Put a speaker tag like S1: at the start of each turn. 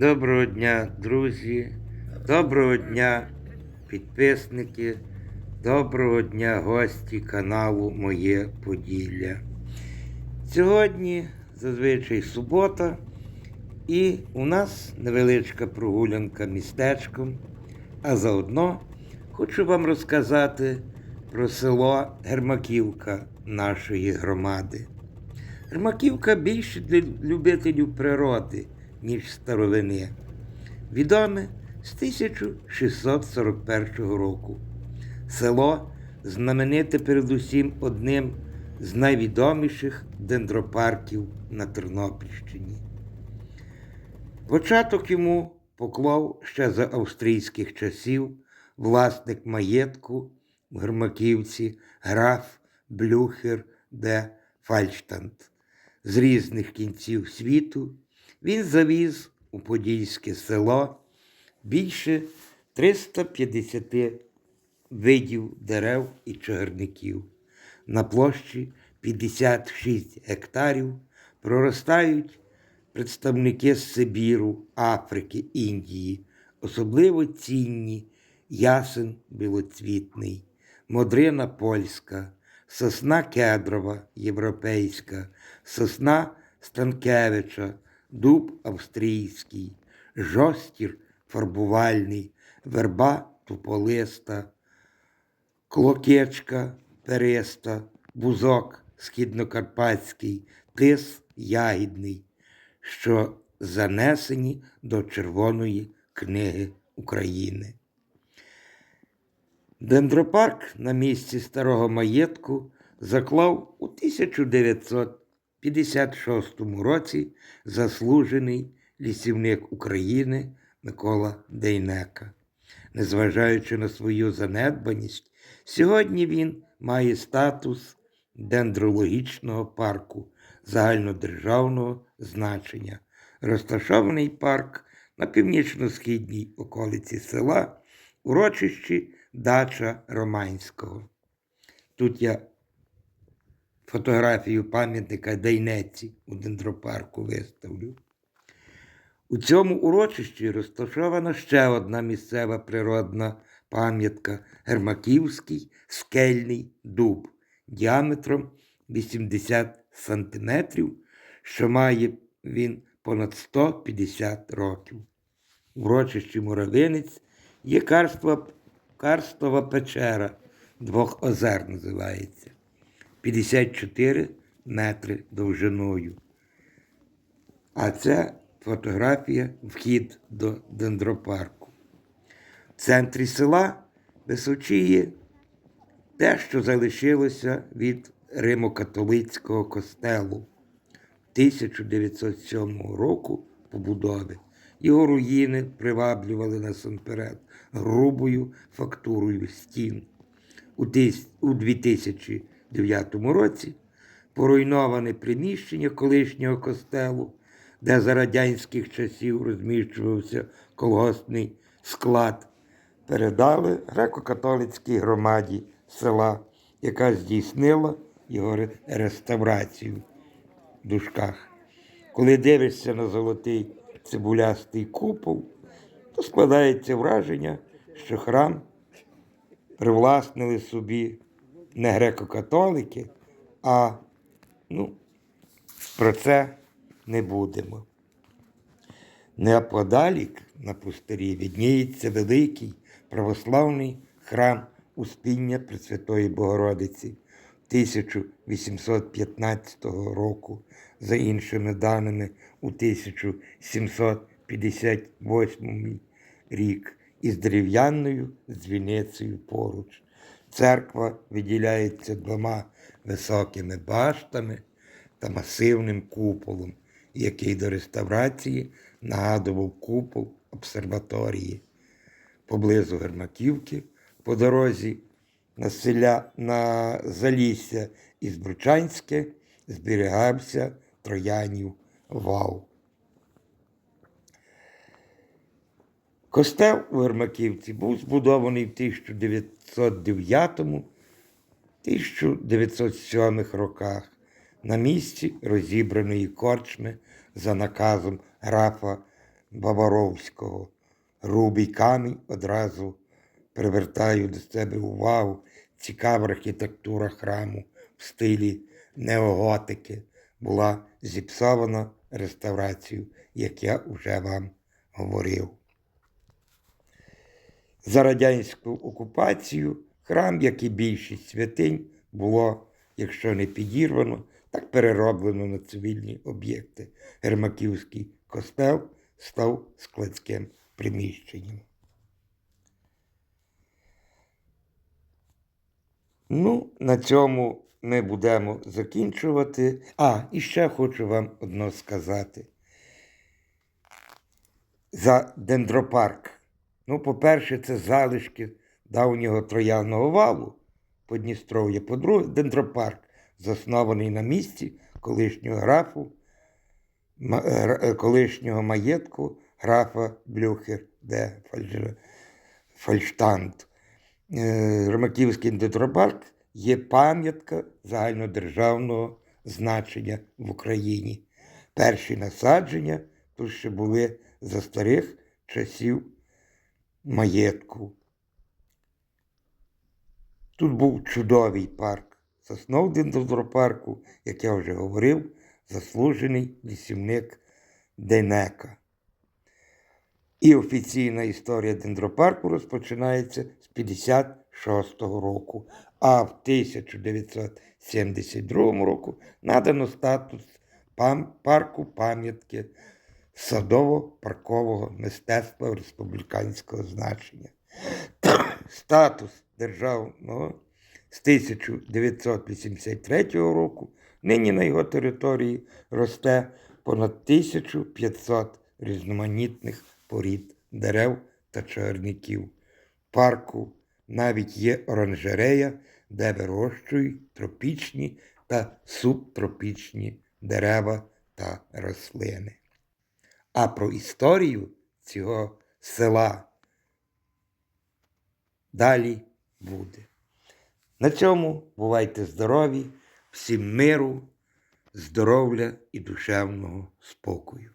S1: Доброго дня, друзі, доброго дня, підписники, доброго дня, гості каналу Моє Поділля. Сьогодні зазвичай субота, і у нас невеличка прогулянка містечком, а заодно хочу вам розказати про село Гермаківка нашої громади. Гермаківка більше для любителів природи, ніж старовини. Відоме з 1641 року. Село знамените передусім одним з найвідоміших дендропарків на Тернопільщині. Початок йому поклав ще за австрійських часів власник маєтку в Гермаківці граф Блюхер де Фальштанд. З різних кінців світу він завіз у Подільське село більше 350 видів дерев і чагарників. На площі 56 гектарів проростають представники з Сибіру, Африки, Індії, особливо цінні ясен білоцвітний, модрина польська, сосна кедрова європейська, сосна Станкевича, дуб австрійський, жостір фарбувальний, верба туполиста, клокечка периста, бузок східнокарпатський, тис ягідний, що занесені до Червоної книги України. Дендропарк на місці старого маєтку заклав у 1956 році заслужений лісівник України Микола Дейнека. Незважаючи на свою занедбаність, сьогодні він має статус дендрологічного парку загальнодержавного значення. Розташований парк на північно-східній околиці села, урочищі Дача Романського. Тут я фотографію пам'ятника Дейнеці у дендропарку виставлю. У цьому урочищі розташована ще одна місцева природна пам'ятка Гермаківський скельний дуб діаметром 80 сантиметрів, що має він понад 150 років. Урочищі Муравинець є карства, карстова печера двох озер називається. 54 метри довжиною. А це фотографія вхід до дендропарку. В центрі села височіє те, що залишилося від Римо-католицького костелу 1907 року побудови. Його руїни приваблювали насамперед грубою фактурою стін. У 2009 році поруйноване приміщення колишнього костелу, де за радянських часів розміщувався колгоспний склад, передали греко-католицькій громаді села, яка здійснила його реставрацію в дужках. Коли дивишся на золотий цибулястий купол, то складається враження, що храм привласнили собі не греко-католики, а ну, про це не будемо. Неподалік на пустирі відніється великий православний храм Успіння Пресвятої Богородиці 1815 року, за іншими даними, у 1758 рік із дерев'яною дзвіницею поруч. Церква виділяється двома високими баштами та масивним куполом, який до реставрації нагадував купол обсерваторії. Поблизу Гермаківки по дорозі на селя на Залісся із Бручанське зберігався Троянів вал. Костел у Ермаківці був збудований в 1909-1907 роках на місці розібраної корчми за наказом графа Баваровського. Грубий камінь одразу привертаю до себе увагу. Цікава архітектура храму в стилі неоготики була зіпсована реставрацією, як я вже вам говорив. За радянську окупацію храм, як і більшість святинь, було, якщо не підірвано, так перероблено на цивільні об'єкти. Гермаківський костел став складським приміщенням. Ну, на цьому ми будемо закінчувати. А, і ще хочу вам одно сказати. За дендропарк. Ну, по-перше, це залишки давнього трояного валу Подністров'я. По-друге, дендропарк, заснований на місці колишнього графу, е, е, колишнього маєтку графа Блюхер, де Фальштант. Е, Ромаківський дендропарк є пам'ятка загальнодержавного значення в Україні. Перші насадження тут ще були за старих часів маєтку. Тут був чудовий парк. Заснов дендропарку, як я вже говорив, заслужений лісівник Денека. І офіційна історія дендропарку розпочинається з 56-го року, а в 1972 року надано статус парку пам'ятки садово-паркового мистецтва республіканського значення. Статус державного з 1983 року нині на його території росте понад 1500 різноманітних порід дерев та чагарників. Парку навіть є оранжерея, де вирощують тропічні та субтропічні дерева та рослини. А про історію цього села далі буде. На цьому бувайте здорові, всім миру, здоров'я і душевного спокою.